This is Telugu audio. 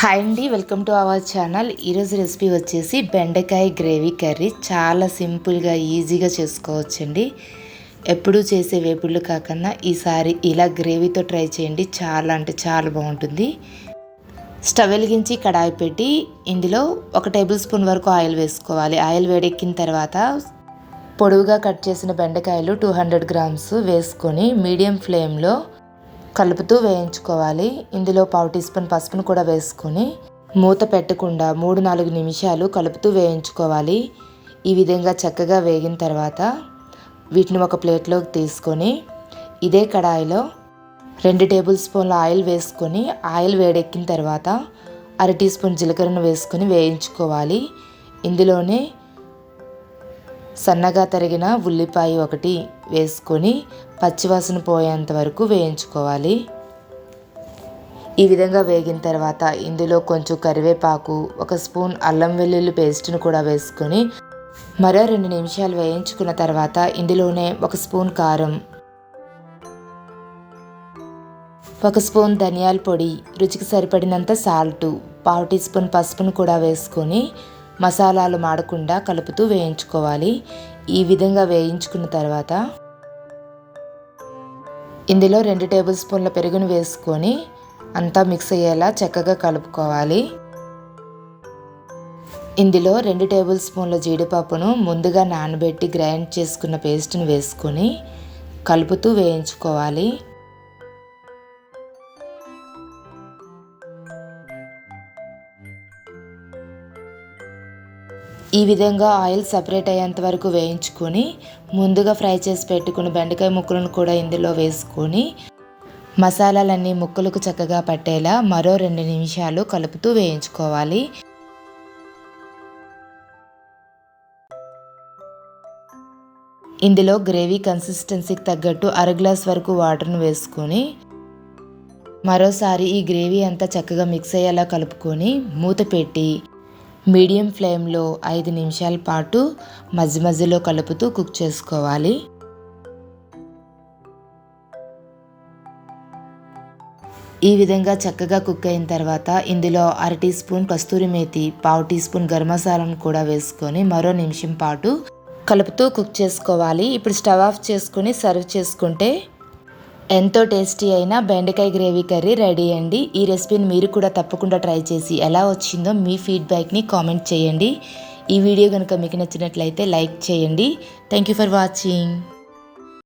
హాయ్ అండి వెల్కమ్ టు అవర్ ఛానల్. ఈరోజు రెసిపీ వచ్చేసి బెండకాయ గ్రేవీ కర్రీ. చాలా సింపుల్గా ఈజీగా చేసుకోవచ్చండి. ఎప్పుడూ చేసే వేపుళ్ళు కాకుండా ఈసారి ఇలా గ్రేవీతో ట్రై చేయండి. చాలా అంటే చాలా బాగుంటుంది. స్టవ్ వెలిగించి కడాయి పెట్టి ఇందులో ఒక టేబుల్ స్పూన్ వరకు ఆయిల్ వేసుకోవాలి. ఆయిల్ వేడెక్కిన తర్వాత పొడవుగా కట్ చేసిన బెండకాయలు టూ హండ్రెడ్ గ్రామ్స్ వేసుకొని మీడియం ఫ్లేమ్లో కలుపుతూ వేయించుకోవాలి. ఇందులో పావు టీ స్పూన్ పసుపును కూడా వేసుకొని మూత పెట్టకుండా మూడు నాలుగు నిమిషాలు కలుపుతూ వేయించుకోవాలి. ఈ విధంగా చక్కగా వేగిన తర్వాత వీటిని ఒక ప్లేట్లోకి తీసుకొని ఇదే కడాయిలో రెండు టేబుల్ స్పూన్ల ఆయిల్ వేసుకొని ఆయిల్ వేడెక్కిన తర్వాత అర టీ స్పూన్ జీలకర్రను వేసుకొని వేయించుకోవాలి. ఇందులోనే సన్నగా తరిగిన ఉల్లిపాయ ఒకటి వేసుకొని పచ్చివాసన పోయేంత వరకు వేయించుకోవాలి. ఈ విధంగా వేగిన తర్వాత ఇందులో కొంచెం కరివేపాకు ఒక స్పూన్ అల్లం వెల్లుల్లి పేస్ట్ను కూడా వేసుకొని మరో రెండు నిమిషాలు వేయించుకున్న తర్వాత ఇందులోనే ఒక స్పూన్ కారం ఒక స్పూన్ ధనియాల పొడి రుచికి సరిపడినంత సాల్టు పావు టీ స్పూన్ పసుపును కూడా వేసుకొని మసాలాలు మాడకుండా కలుపుతూ వేయించుకోవాలి. ఈ విధంగా వేయించుకున్న తర్వాత ఇందులో రెండు టేబుల్ స్పూన్ల పెరుగును వేసుకొని అంతా మిక్స్ అయ్యేలా చక్కగా కలుపుకోవాలి. ఇందులో రెండు టేబుల్ స్పూన్ల జీడిపప్పును ముందుగా నానబెట్టి గ్రైండ్ చేసుకున్న పేస్ట్ను వేసుకొని కలుపుతూ వేయించుకోవాలి. ఈ విధంగా ఆయిల్ సపరేట్ అయ్యేంత వరకు వేయించుకొని ముందుగా ఫ్రై చేసి పెట్టుకున్న బెండకాయ ముక్కలను కూడా ఇందులో వేసుకొని మసాలాలన్నీ ముక్కలకు చక్కగా పట్టేలా మరో రెండు నిమిషాలు కలుపుతూ వేయించుకోవాలి. ఇందులో గ్రేవీ కన్సిస్టెన్సీకి తగ్గట్టు అర గ్లాస్ వరకు వాటర్ను వేసుకొని మరోసారి ఈ గ్రేవీ అంతా చక్కగా మిక్స్ అయ్యేలా కలుపుకొని మూత పెట్టి మీడియం ఫ్లేమ్లో ఐదు నిమిషాల పాటు మధ్య మధ్యలో కలుపుతూ కుక్ చేసుకోవాలి. ఈ విధంగా చక్కగా కుక్ అయిన తర్వాత ఇందులో అర టీ స్పూన్ కస్తూరి మేతి పావు టీ స్పూన్ గరమసాలను కూడా వేసుకొని మరో నిమిషం పాటు కలుపుతూ కుక్ చేసుకోవాలి. ఇప్పుడు స్టవ్ ఆఫ్ చేసుకొని సర్వ్ చేసుకుంటే ఎంతో టేస్టీ అయిన బెండకాయ గ్రేవీ కర్రీ రెడీ అండి. ఈ రెసిపీని మీరు కూడా తప్పకుండా ట్రై చేసి ఎలా వచ్చిందో మీ ఫీడ్బ్యాక్ని కామెంట్ చేయండి. ఈ వీడియో కనుక మీకు నచ్చినట్లయితే లైక్ చేయండి. Thank you for watching